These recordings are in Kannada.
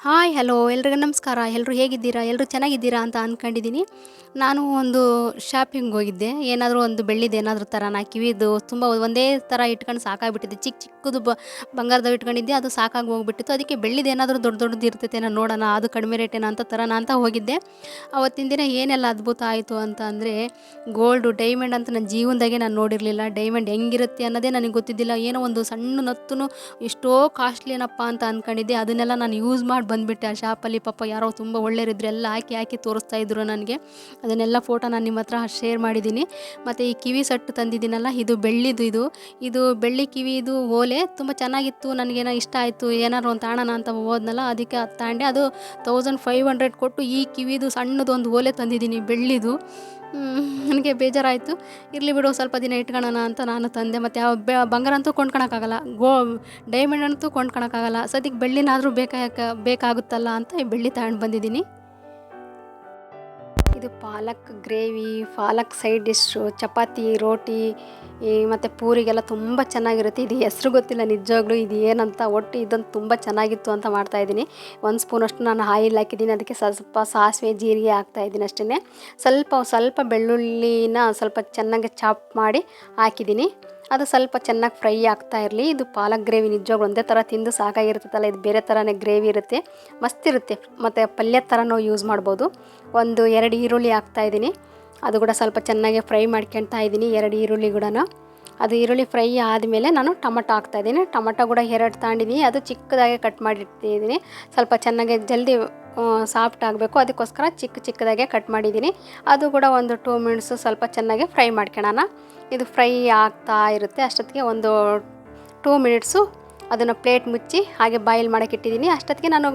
Hi, hello. ಎಲ್ರಿಗೂ ನಮಸ್ಕಾರ. ಎಲ್ಲರೂ ಹೇಗಿದ್ದೀರಾ? ಎಲ್ಲರೂ ಚೆನ್ನಾಗಿದ್ದೀರಾ ಅಂತ ಅಂದ್ಕೊಂಡಿದ್ದೀನಿ ನಾನು ಒಂದು ಶಾಪಿಂಗ್ ಹೋಗಿದ್ದೆ. ಏನಾದರೂ ಒಂದು ಬೆಳ್ಳಿದ್ದು ಏನಾದರೂ ತರೋಣ ಕಿವಿದು ತುಂಬ ಒಂದೇ ಥರ ಇಟ್ಕೊಂಡು ಸಾಕಾಗಿಬಿಟ್ಟಿದ್ದೆ ಚಿಕ್ಕ ಚಿಕ್ಕದು ಬ ಬಂಗಾರದ ಇಟ್ಕೊಂಡಿದ್ದೆ. ಅದು ಸಾಕಾಗಿ ಹೋಗ್ಬಿಟ್ಟಿತ್ತು. ಅದಕ್ಕೆ ಬೆಳ್ಳಿದ್ದು ಏನಾದರೂ ದೊಡ್ಡ ದೊಡ್ಡದು ಇರ್ತೈತೇನೋ ನೋಡೋಣ, ಅದು ಕಡಿಮೆ ರೇಟೇನೋ ಅಂತ ತರೋಣ ಅಂತ ಹೋಗಿದ್ದೆ. ಅವತ್ತಿನ ದಿನ ಏನೆಲ್ಲ ಅದ್ಭುತ ಆಯಿತು ಅಂತ ಅಂದರೆ, ಗೋಲ್ಡು, ಡೈಮಂಡ್ ಅಂತ ನನ್ನ ಜೀವನದಾಗೆ ನಾನು ನೋಡಿರಲಿಲ್ಲ. ಡೈಮಂಡ್ ಹೆಂಗಿರುತ್ತೆ ಅನ್ನೋದೇ ನನಗೆ ಗೊತ್ತಿದ್ದಿಲ್ಲ. ಏನೋ ಒಂದು ಸಣ್ಣ ನತ್ತೂ ಎಷ್ಟೋ ಕಾಸ್ಟ್ಲಿ ಏನಪ್ಪ ಅಂತ ಅಂದ್ಕೊಂಡಿದ್ದೆ ಅದನ್ನೆಲ್ಲ ನಾನು ಯೂಸ್ ಮಾಡಿ ಬಂದುಬಿಟ್ಟೆ, ಆ ಶಾಪಲ್ಲಿ ಪಾಪ ಯಾರೋ ತುಂಬ ಒಳ್ಳೆಯರಿದ್ರು ಎಲ್ಲ ಹಾಕಿ ಹಾಕಿ ತೋರಿಸ್ತಾ ಇದ್ರು ನನಗೆ. ಅದನ್ನೆಲ್ಲ ಫೋಟೋ ನಾನು ನಿಮ್ಮ ಹತ್ರ ಶೇರ್ ಮಾಡಿದ್ದೀನಿ. ಮತ್ತು ಈ ಕಿವಿ ಸಟ್ಟು ತಂದಿದ್ದೀನಲ್ಲ, ಇದು ಬೆಳ್ಳಿದು ಇದು. ಇದು ಬೆಳ್ಳಿ ಕಿವಿ, ಇದು ಓಲೆ. ತುಂಬ ಚೆನ್ನಾಗಿತ್ತು ನನಗೇನೋ ಇಷ್ಟ ಆಯಿತು, ಏನಾದ್ರು ಒಂದು ತಾಣನ ಅಂತ ಹೋದ್ನಲ್ಲ, ಅದಕ್ಕೆ ಅದು ತಗೊಂಡೆ ಅದು ತೌಸಂಡ್ ಫೈವ್ ಹಂಡ್ರೆಡ್ ಕೊಟ್ಟು ಈ ಕಿವಿದು ಸಣ್ಣದೊಂದು ಓಲೆ ತಂದಿದ್ದೀನಿ, ಬೆಳ್ಳಿದು. ನನಗೆ ಬೇಜಾರಾಯಿತು? ಇರಲಿ ಬಿಡು, ಸ್ವಲ್ಪ ದಿನ ಇಟ್ಕೊಳ್ಳೋಣ ಅಂತ ನಾನು ತಂದೆ. ಮತ್ತು ಯಾವ ಬೆ ಬಂಗಾರ ಅಂತೂ ಕೊಂಡ್ಕೊಳಕ್ಕಾಗಲ್ಲ. ಗೋ ಡೈಮಂಡ್ ಅಂತೂ ಕೊಂಡ್ಕೊಳಕ್ಕಾಗಲ್ಲ. ಸದ್ಯಕ್ಕೆ ಬೆಳ್ಳಿನಾದರೂ ಬೇಕಾಗ ಬೇಕಾಗುತ್ತಲ್ಲ ಅಂತ ಈ ಬೆಳ್ಳಿ ತಗೊಂಡು ಬಂದಿದ್ದೀನಿ. ಇದು palak gravy, palak side dish, chapati, roti ಮತ್ತು ಪೂರಿಗೆಲ್ಲ ತುಂಬ ಚೆನ್ನಾಗಿರುತ್ತೆ. ಇದು ಹೆಸ್ರು ಗೊತ್ತಿಲ್ಲ ನಿಜವಾಗ್ಲೂ ಇದು ಏನಂತ, ಒಟ್ಟು ಇದೊಂದು ತುಂಬ ಚೆನ್ನಾಗಿತ್ತು ಅಂತ ಮಾಡ್ತಾಯಿದ್ದೀನಿ ಒಂದು ಸ್ಪೂನಷ್ಟು ನಾನು ಆಯಿಲ್ ಹಾಕಿದ್ದೀನಿ. ಅದಕ್ಕೆ ಸ್ವಲ್ಪ ಸಾಸಿವೆ, ಜೀರಿಗೆ ಹಾಕ್ತಾಯಿದ್ದೀನಿ ಅಷ್ಟೇ ಸ್ವಲ್ಪ ಸ್ವಲ್ಪ ಬೆಳ್ಳುಳ್ಳಿನ ಸ್ವಲ್ಪ ಚೆನ್ನಾಗಿ ಚಾಪ್ ಮಾಡಿ ಹಾಕಿದ್ದೀನಿ. ಅದು ಸ್ವಲ್ಪ ಚೆನ್ನಾಗಿ ಫ್ರೈ ಆಗ್ತಾ ಇರಲಿ. ಇದು ಪಾಲಕ್ ಗ್ರೇವಿ ನಿಜವಾಗ್ಲೂ ಒಂದೇ ಥರ ತಿಂದು ಸಾಕಾಗಿರ್ತದಲ್ಲ ಇದು ಬೇರೆ ಥರನೇ ಗ್ರೇವಿ ಇರುತ್ತೆ. ಮಸ್ತ್ ಇರುತ್ತೆ. ಮತ್ತು ಪಲ್ಯ ಥರನೂ ಯೂಸ್ ಮಾಡ್ಬೋದು. ಒಂದು ಎರಡು ಈರುಳ್ಳಿ ಹಾಕ್ತಾಯಿದ್ದೀನಿ ಅದು ಕೂಡ ಸ್ವಲ್ಪ ಚೆನ್ನಾಗಿ ಫ್ರೈ ಮಾಡ್ಕೊಳ್ತಾ ಇದ್ದೀನಿ ಎರಡು ಈರುಳ್ಳಿ ಕೂಡ ಅದು ಈರುಳ್ಳಿ ಫ್ರೈ ಆದಮೇಲೆ ನಾನು ಟೊಮಟೊ ಹಾಕ್ತಾಯಿದ್ದೀನಿ ಟೊಮಟೊ ಕೂಡ ಎರಡು ತಗೊಂಡಿದ್ದೀನಿ ಅದು ಚಿಕ್ಕದಾಗಿ ಕಟ್ ಮಾಡಿಟ್ಟಿದ್ದೀನಿ. ಸ್ವಲ್ಪ ಚೆನ್ನಾಗಿ ಜಲ್ದಿ ಸಾಫ್ಟ್ ಆಗಬೇಕು. ಅದಕ್ಕೋಸ್ಕರ ಚಿಕ್ಕ ಚಿಕ್ಕದಾಗೆ ಕಟ್ ಮಾಡಿದ್ದೀನಿ. ಅದು ಕೂಡ ಒಂದು ಟೂ ಮಿನಿಟ್ಸು ಸ್ವಲ್ಪ ಚೆನ್ನಾಗಿ ಫ್ರೈ ಮಾಡ್ಕೊಳ್ಳೋಣ. ಇದು ಫ್ರೈ ಆಗ್ತಾ ಇರುತ್ತೆ. ಅಷ್ಟೊತ್ತಿಗೆ ಒಂದು ಟೂ ಮಿನಿಟ್ಸು ಅದನ್ನು ಪ್ಲೇಟ್ ಮುಚ್ಚಿ ಹಾಗೆ ಬಾಯ್ಲ್ ಮಾಡೋಕ್ಕಿಟ್ಟಿದ್ದೀನಿ ಅಷ್ಟೊತ್ತಿಗೆ ನಾನು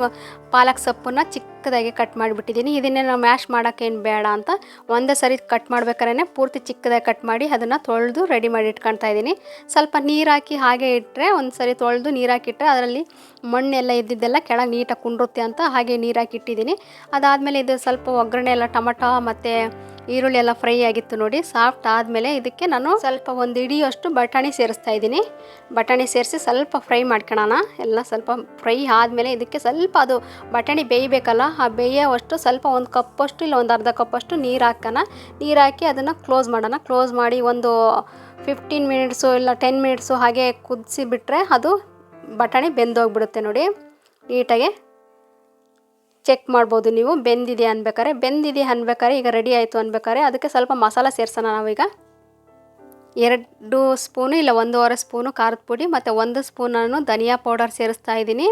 ಪಾಲಕ್ ಸೊಪ್ಪನ್ನು ಚಿಕ್ಕದಾಗಿ ಕಟ್ ಮಾಡಿಬಿಟ್ಟಿದ್ದೀನಿ. ಇದನ್ನೇ ನಾವು ಮ್ಯಾಶ್ ಮಾಡೋಕ್ಕೇನು ಬೇಡ ಅಂತ ಒಂದೇ ಸರಿ ಕಟ್ ಮಾಡ್ಬೇಕಾದ್ರೆ ಪೂರ್ತಿ ಚಿಕ್ಕದಾಗಿ ಕಟ್ ಮಾಡಿ ಅದನ್ನು ತೊಳೆದು ರೆಡಿ ಮಾಡಿ ಇಟ್ಕೊಳ್ತಾ ಇದ್ದೀನಿ. ಸ್ವಲ್ಪ ನೀರು ಹಾಕಿ ಹಾಗೆ ಇಟ್ಟರೆ ಒಂದು ಸರಿ ತೊಳೆದು ನೀರು ಹಾಕಿಟ್ರೆ ಅದರಲ್ಲಿ ಮಣ್ಣೆಲ್ಲ ಇದ್ದಿದ್ದೆಲ್ಲ ಕೆಳಗೆ ನೀಟಾಗಿ ಕುಂಡ್ರುತ್ತೆ ಅಂತ ಹಾಗೆ ನೀರು ಹಾಕಿ ಇಟ್ಟಿದ್ದೀನಿ. ಅದಾದಮೇಲೆ ಇದು ಸ್ವಲ್ಪ ಒಗ್ಗರಣೆ ಎಲ್ಲ ಟೊಮಟೊ ಮತ್ತು ಈರುಳ್ಳಿ ಎಲ್ಲ ಫ್ರೈ ಆಗಿತ್ತು ನೋಡಿ, ಸಾಫ್ಟ್ ಆದಮೇಲೆ ಇದಕ್ಕೆ ನಾನು ಸ್ವಲ್ಪ ಒಂದು ಇಡಿಯಷ್ಟು ಬಟಾಣಿ ಸೇರಿಸ್ತಾ ಇದ್ದೀನಿ. ಬಟಾಣಿ ಸೇರಿಸಿ ಸ್ವಲ್ಪ ಫ್ರೈ ಮಾಡ್ಕೊಳ್ಳೋಣ ಎಲ್ಲ ಸ್ವಲ್ಪ ಫ್ರೈ ಆದಮೇಲೆ ಇದಕ್ಕೆ ಸ್ವಲ್ಪ ಅದು ಬಟಾಣಿ ಬೇಯಬೇಕಲ್ಲ ಆ ಬೇಯೋವಷ್ಟು ಸ್ವಲ್ಪ ಒಂದು ಕಪ್ಪಷ್ಟು ಇಲ್ಲ ಒಂದು ಅರ್ಧ ಕಪ್ಪಷ್ಟು ನೀರು ಹಾಕೋಣ. ನೀರು ಹಾಕಿ ಅದನ್ನು ಕ್ಲೋಸ್ ಮಾಡೋಣ. ಕ್ಲೋಸ್ ಮಾಡಿ ಒಂದು ಫಿಫ್ಟೀನ್ ಮಿನಿಟ್ಸು ಇಲ್ಲ ಟೆನ್ ಮಿನಿಟ್ಸು ಹಾಗೆ ಕುದಿಸಿ ಬಿಟ್ಟರೆ ಅದು ಬಟಾಣಿ ಬೆಂದೋಗ್ಬಿಡುತ್ತೆ ನೋಡಿ. ನೀಟಾಗಿ ಚೆಕ್ ಮಾಡ್ಬೋದು ನೀವು. ಬೆಂದಿದೆ ಅನ್ಬೇಕಾರೆ ಬೆಂದಿದೆ ಅನ್ಬೇಕಾರೆ ಈಗ ರೆಡಿ ಆಯಿತು ಅನ್ಬೇಕಾರೆ ಅದಕ್ಕೆ ಸ್ವಲ್ಪ ಮಸಾಲ ಸೇರ್ಸೋಣ ನಾವೀಗ. ಎರಡು ಸ್ಪೂನು ಇಲ್ಲ ಒಂದೂವರೆ ಸ್ಪೂನು ಖಾರದ ಪುಡಿ ಮತ್ತು ಒಂದು ಸ್ಪೂನನ್ನು ಧನಿಯಾ ಪೌಡರ್ ಸೇರಿಸ್ತಾ ಇದ್ದೀನಿ.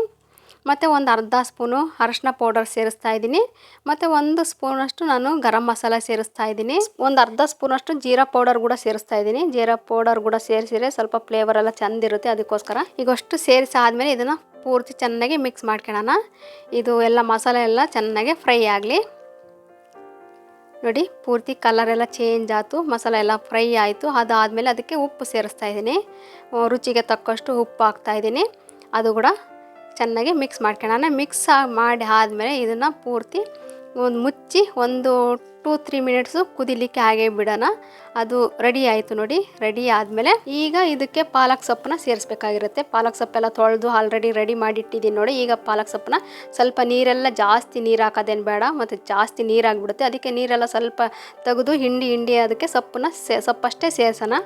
ಮತ್ತು ಒಂದು ಅರ್ಧ ಸ್ಪೂನು ಅರಶಿನ ಪೌಡರ್ ಸೇರಿಸ್ತಾ ಇದ್ದೀನಿ. ಮತ್ತು ಒಂದು ಸ್ಪೂನಷ್ಟು ನಾನು ಗರಂ ಮಸಾಲ ಸೇರಿಸ್ತಾ ಇದ್ದೀನಿ. ಒಂದು ಅರ್ಧ ಸ್ಪೂನಷ್ಟು ಜೀರಾ ಪೌಡರ್ ಕೂಡ ಸೇರಿಸ್ತಾ ಇದ್ದೀನಿ. ಜೀರಾ ಪೌಡರ್ ಕೂಡ ಸೇರಿಸಿದ್ರೆ ಸ್ವಲ್ಪ ಫ್ಲೇವರ್ ಎಲ್ಲ ಚೆಂದಿರುತ್ತೆ ಅದಕ್ಕೋಸ್ಕರ. ಈಗ ಅಷ್ಟು ಸೇರಿಸಿ ಆದಮೇಲೆ ಇದನ್ನು ಪೂರ್ತಿ ಚೆನ್ನಾಗಿ ಮಿಕ್ಸ್ ಮಾಡ್ಕೊಳ್ಳೋಣ. ಇದು ಎಲ್ಲ ಮಸಾಲೆ ಎಲ್ಲ ಚೆನ್ನಾಗಿ ಫ್ರೈ ಆಗಲಿ. ನೋಡಿ, ಪೂರ್ತಿ ಕಲರ್ ಎಲ್ಲ ಚೇಂಜ್ ಆಯಿತು. ಮಸಾಲೆ ಎಲ್ಲ ಫ್ರೈ ಆಯಿತು. ಅದಾದಮೇಲೆ ಅದಕ್ಕೆ ಉಪ್ಪು ಸೇರಿಸ್ತಾ ಇದ್ದೀನಿ. ರುಚಿಗೆ ತಕ್ಕಷ್ಟು ಉಪ್ಪು ಹಾಕ್ತಾ ಇದ್ದೀನಿ. ಅದು ಕೂಡ ಚೆನ್ನಾಗಿ ಮಿಕ್ಸ್ ಮಾಡ್ಕೊಳ್ಳೋಣ ಮಿಕ್ಸ್ ಮಾಡಿ ಆದಮೇಲೆ ಇದನ್ನು ಪೂರ್ತಿ ಒಂದು ಮುಚ್ಚಿ ಒಂದು ಟೂ ತ್ರೀ ಮಿನಿಟ್ಸು ಕುದಿಲಿಕ್ಕೆ ಹಾಗೆ ಬಿಡೋಣ. ಅದು ರೆಡಿ ಆಯಿತು ನೋಡಿ ರೆಡಿ ಆದಮೇಲೆ ಈಗ ಇದಕ್ಕೆ ಪಾಲಕ್ ಸೊಪ್ಪನ್ನ ಸೇರಿಸ್ಬೇಕಾಗಿರುತ್ತೆ. ಪಾಲಕ್ ಸೊಪ್ಪೆಲ್ಲ ತೊಳೆದು ಆಲ್ರೆಡಿ ರೆಡಿ ಮಾಡಿಟ್ಟಿದ್ದೀನಿ ನೋಡಿ, ಈಗ ಪಾಲಕ್ ಸೊಪ್ಪನ್ನ ಸ್ವಲ್ಪ ನೀರೆಲ್ಲ ಜಾಸ್ತಿ ನೀರು ಹಾಕೋದೇನು ಬೇಡ, ಮತ್ತು ಜಾಸ್ತಿ ನೀರಾಗಿಬಿಡುತ್ತೆ ಅದಕ್ಕೆ ನೀರೆಲ್ಲ ಸ್ವಲ್ಪ ತೆಗೆದು ಹಿಂಡಿ ಹಿಂಡಿ ಅದಕ್ಕೆ ಸೊಪ್ಪನ್ನ ಸೇ, ಸೊಪ್ಪಷ್ಟೇ ಸೇರಿಸೋಣ.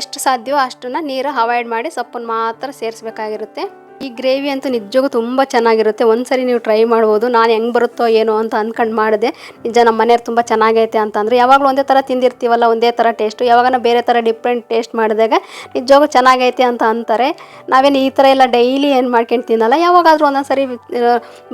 ಎಷ್ಟು ಸಾಧ್ಯವೋ ಅಷ್ಟನ್ನು ನೀರು ಅವಾಯ್ಡ್ ಮಾಡಿ ಸೊಪ್ಪನ್ನು ಮಾತ್ರ ಸೇರಿಸ್ಬೇಕಾಗಿರುತ್ತೆ. ಈ ಗ್ರೇವಿ ಅಂತೂ ನಿಜವಾಗೂ ತುಂಬ ಚೆನ್ನಾಗಿರುತ್ತೆ. ಒಂದ್ಸರಿ ನೀವು ಟ್ರೈ ಮಾಡ್ಬೋದು. ನಾನು ಹೆಂಗೆ ಬರುತ್ತೋ ಏನೋ ಅಂತ ಅಂದ್ಕೊಂಡು ಮಾಡಿದೆ. ನಿಜ ನಮ್ಮ ಮನೆಯವ್ರು ತುಂಬ ಚೆನ್ನಾಗೈತೆ ಅಂತಂದರೆ ಯಾವಾಗಲೂ ಒಂದೇ ಥರ ತಿಂದಿರ್ತೀವಲ್ಲ, ಒಂದೇ ಥರ ಟೇಸ್ಟು. ಯಾವಾಗನ ಬೇರೆ ಥರ ಡಿಫ್ರೆಂಟ್ ಟೇಸ್ಟ್ ಮಾಡಿದಾಗ ನಿಜವಾಗೂ ಚೆನ್ನಾಗೈತೆ ಅಂತ ಅಂತಾರೆ. ನಾವೇನು ಈ ಥರ ಎಲ್ಲ ಡೈಲಿ ಏನು ಮಾಡ್ಕೊಂಡು ತಿನ್ನಲ್ಲ. ಯಾವಾಗಾದರೂ ಒಂದೊಂದು ಸರಿ